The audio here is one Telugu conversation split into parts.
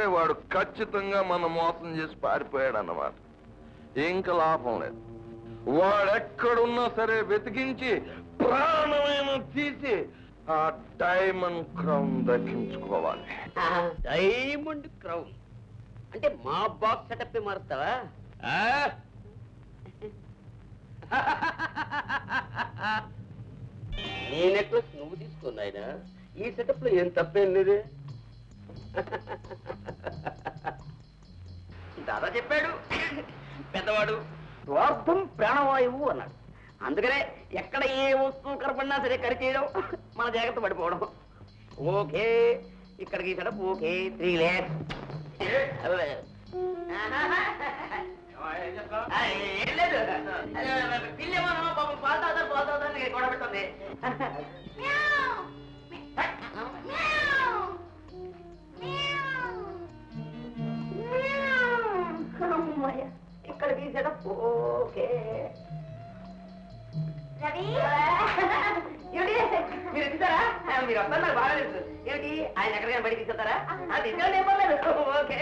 అంటే వాడు ఖచ్చితంగా మన మోసం చేసి పారిపోయాడు అన్నమాట ఇంక లాభం లేదు. వాడెక్కడున్నా సరే వెతికించి ప్రాణమైన తీసి ఆ డైమండ్ క్రౌన్ దక్కించుకోవాలి. Diamond crown. అంటే మా బాక్స్ సెటప్ మారుస్తావా? ఆ? నీ నెక్లెస్ నువ్వు తీసుకున్నా ఆయన ఈ సెటప్లో ఏం తప్పేం లేదే? దాదా చెప్పాడు. పెద్దవాడు స్వార్థం ప్రాణవాయువు అన్నాడు. అందుకనే ఎక్కడ ఏ వస్తువు కనపడినా సరే కరి చేయడం మన జాగ్రత్త పడిపోవడం. ఓకే ఇక్కడికి సెటప్ ఓకే త్రీ ల్యాక్స్ ఏం లేదు. పిల్లేమో పాపం పాలు తాగుతారు పాలు తాగుతారు గొడవ పెడుతుంది. ఇక్కడికి సెటప్ ఓకే. మీరు ఇస్తారా మీరు వస్తారు నాకు బాగా తెలుసు. ఏమిటి? ఆయన ఎక్కడికైనా బయటికి తీసుకెళ్తారా? అది తీసుకెళ్ళి ఏం పర్లేదు. ఓకే.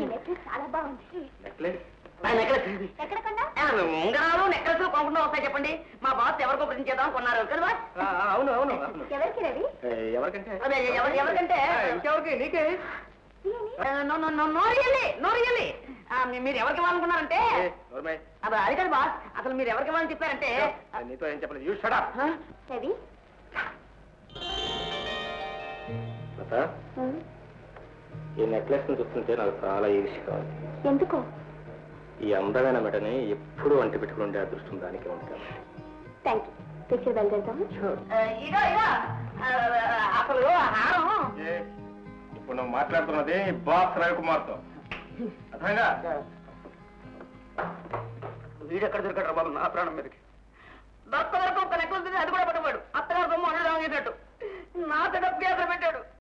ఈ నెక్లెస్ చాలా బాగుంది. నెక్లెస్? నెక్లెస్ ఎక్కడ కొన్నా? ఉంగరాలు నెక్లెస్ కొనుక్కుంటూ వస్తాయి చెప్పండి. మా బాస్ ఎవరికో ప్రింట్ చేద్దాం కొన్నారు. కదా అవును అవును. ఎవరికి రవి? ఎవరికంటే? ఎవరికంటే? ఇంకెవరికి? నీకే? మీరు ఎవరికి ఇవ్వాలనుకున్నారంటే? అది అది కాదు బాస్. అసలు మీరు ఎవరికి ఇవ్వాలని చెప్పారంటే? నీతో ఏం చెప్పలేదు. యూ షడా రవి? ఈ నెక్లెస్ని చూస్తుంటే నాకు చాలా ఈర్ష్యగా ఉంది ఎందుకు? ఈ అందమైన మెడని ఎప్పుడూ అంటి పెట్టుకుంటే అదృష్టం దానికి ఉంటాను థ్యాంక్ యూ పిక్చర్ బయలుదేరుతాము ఇదో ఇదో అసలు హారం. ఇప్పుడు నువ్వు మాట్లాడుతున్నది బాస్ రవికుమార్తో. అర్థమైందా? వీడు ఎక్కడ దొరికాడు బాబు? నా ప్రాణం మీదకి. భర్త వరకు ఒక నెక్లెస్